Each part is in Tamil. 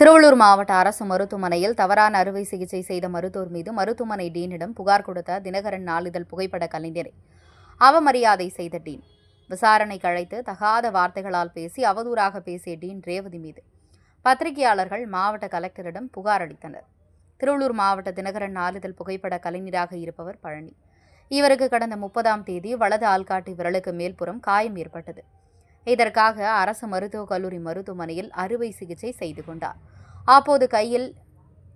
திருவள்ளூர் மாவட்ட அரசு மருத்துவமனையில் தவறான அறுவை சிகிச்சை செய்த மருத்துவர் மீது மருத்துவமனை டீனிடம் புகார் கொடுத்த தினகரன் நாளிதழ் புகைப்பட கலைஞரை. அவமரியாதை செய்த டீன். விசாரணைக்கு அழைத்து தகாத வார்த்தைகளால் பேசி அவதூறாக பேசிய டீன் ரேவதி மீது. பத்திரிகையாளர்கள் மாவட்ட கலெக்டரிடம் புகார் அளித்தனர். திருவள்ளூர் மாவட்ட தினகரன் நாளிதழ் புகைப்பட கலைஞராக இருப்பவர் பழனி. இவருக்கு கடந்த முப்பதாம் தேதி வலது ஆள்காட்டி விரலுக்கு மேல்புறம் காயம் ஏற்பட்டது. இதற்காக அரசு மருத்துவக் கல்லூரி மருத்துவமனையில் அறுவை சிகிச்சை செய்து கொண்டார். அப்போது கையில்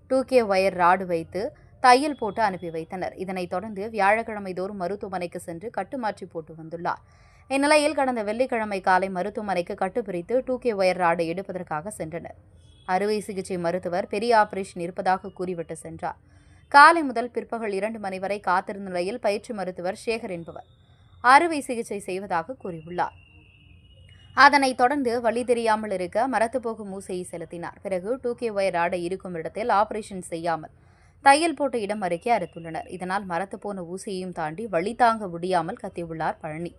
டூ கே ஒயர் ராடு வைத்து தையல் போட்டு அனுப்பி வைத்தனர். இதனைத் தொடர்ந்து வியாழக்கிழமை தோறும் மருத்துவமனைக்கு சென்று கட்டுமாற்றி போட்டு வந்துள்ளார். இந்நிலையில் கடந்த வெள்ளிக்கிழமை காலை மருத்துவமனைக்கு கட்டுப்பிரித்து டூ கே ஒயர் ராடை எடுப்பதற்காக சென்றனர். அறுவை சிகிச்சை மருத்துவர் பெரிய ஆபரேஷன் இருப்பதாக கூறிவிட்டு சென்றார். காலை முதல் பிற்பகல் இரண்டு மணி வரை காத்திருந்த நிலையில் பயிற்சி மருத்துவர் சேகர் என்பவர் அறுவை சிகிச்சை செய்வதாக கூறியுள்ளார். அதனைத் தொடர்ந்து வழி தெரியாமல் இருக்க மரத்து போகும் ஊசையை செலுத்தினார். பிறகு டூ கே ஒயர் ஆடை இருக்கும் இடத்தில் ஆபரேஷன் செய்யாமல் தையல் போட்ட இடம் அருகே அறுத்துள்ளனர். இதனால் மரத்து போன ஊசியையும் தாண்டி வழி தாங்க முடியாமல் கத்தியுள்ளார் பழனி.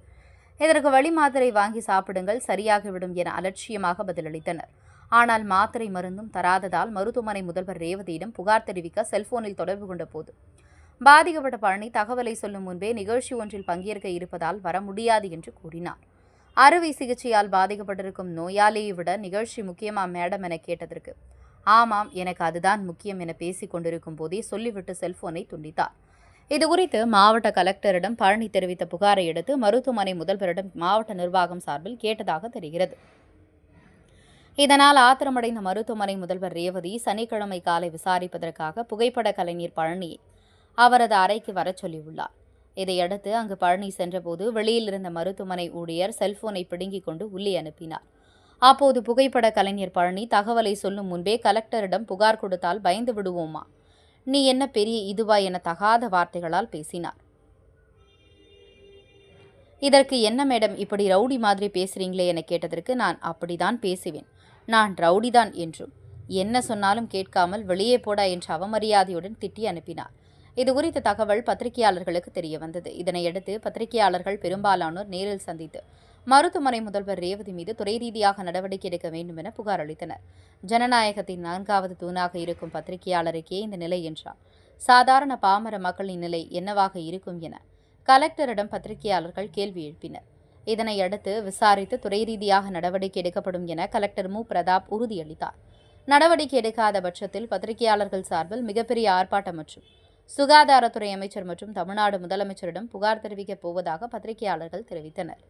இதற்கு வழி மாத்திரை வாங்கி சாப்பிடுங்கள் சரியாகிவிடும் என அலட்சியமாக பதிலளித்தனர். ஆனால் மாத்திரை மருந்தும் தராததால் மருத்துவமனை முதல்வர் ரேவதியிடம் புகார் தெரிவிக்க செல்போனில் தொடர்பு கொண்ட போது பாதிக்கப்பட்ட பழனி தகவலை சொல்லும் முன்பே நிகழ்ச்சி ஒன்றில் பங்கேற்க இருப்பதால் வர முடியாது என்று கூறினார். அறுவை சிகிச்சையால் பாதிக்கப்பட்டிருக்கும் நோயாளியை விட நிகழ்ச்சி முக்கியமா மேடம் என கேட்டதற்கு ஆமாம் எனக்கு அதுதான் முக்கியம் என பேசிக் கொண்டிருக்கும் போதே சொல்லிவிட்டு செல்போனை துண்டித்தார். இதுகுறித்து மாவட்ட கலெக்டரிடம் பழனி தெரிவித்த புகாரை எடுத்து மருத்துவமனை முதல்வரிடம் மாவட்ட நிர்வாகம் சார்பில் கேட்டதாக தெரிகிறது. இதனால் ஆத்திரமடைந்த மருத்துவமனை முதல்வர் ரேவதி சனிக்கிழமை காலை விசாரிப்பதற்காக புகைப்பட கலைஞர் பழனியை அவரது அறைக்கு வரச் சொல்லியுள்ளார். இதையடுத்து அங்கு பழனி சென்றபோது வெளியில் இருந்த மருத்துவமனை ஊழியர் செல்போனை பிடுங்கிக் கொண்டு உள்ளே அனுப்பினார். அப்போது புகைப்பட கலைஞர் பழனி தகவலை சொல்லும் முன்பே கலெக்டரிடம் புகார் கொடுத்தால் பயந்து விடுவோமா? நீ என்ன பெரிய இதுவா என தகாத வார்த்தைகளால் பேசினார். இதற்கு என்ன மேடம் இப்படி ரவுடி மாதிரி பேசுறீங்களே என கேட்டதற்கு நான் அப்படிதான் பேசுவேன். நான் ரவுடிதான் என்றும் என்ன சொன்னாலும் கேட்காமல் வெளியே போடா என்று அவமரியாதையுடன் திட்டி அனுப்பினார். இது குறித்த தகவல் பத்திரிகையாளர்களுக்கு தெரிய வந்தது. இதனையடுத்து பத்திரிகையாளர்கள் பெரும்பாலானோர் நேரில் சந்தித்து மருத்துவமனை முதல்வர் ரேவதி மீது துறை ரீதியாக நடவடிக்கை எடுக்க வேண்டும் என புகார் அளித்தனர். ஜனநாயகத்தின் நான்காவது தூணாக இருக்கும் பத்திரிகையாளருக்கே இந்த நிலை என்றார். சாதாரண பாமர மக்களின் நிலை என்னவாக இருக்கும் என கலெக்டரிடம் பத்திரிகையாளர்கள் கேள்வி எழுப்பினர். இதனையடுத்து விசாரித்து துறை ரீதியாக நடவடிக்கை எடுக்கப்படும் என கலெக்டர் மு. பிரதாப் உறுதியளித்தார். நடவடிக்கை எடுக்காத பட்சத்தில் பத்திரிகையாளர்கள் சார்பில் மிகப்பெரிய ஆர்ப்பாட்டம் மற்றும் சுகாதாரத்துறை அமைச்சர் மற்றும் தமிழ்நாடு முதலமைச்சரிடம் புகார் தெரிவிக்கப் போவதாக பத்திரிகையாளர்கள் தெரிவித்தனர்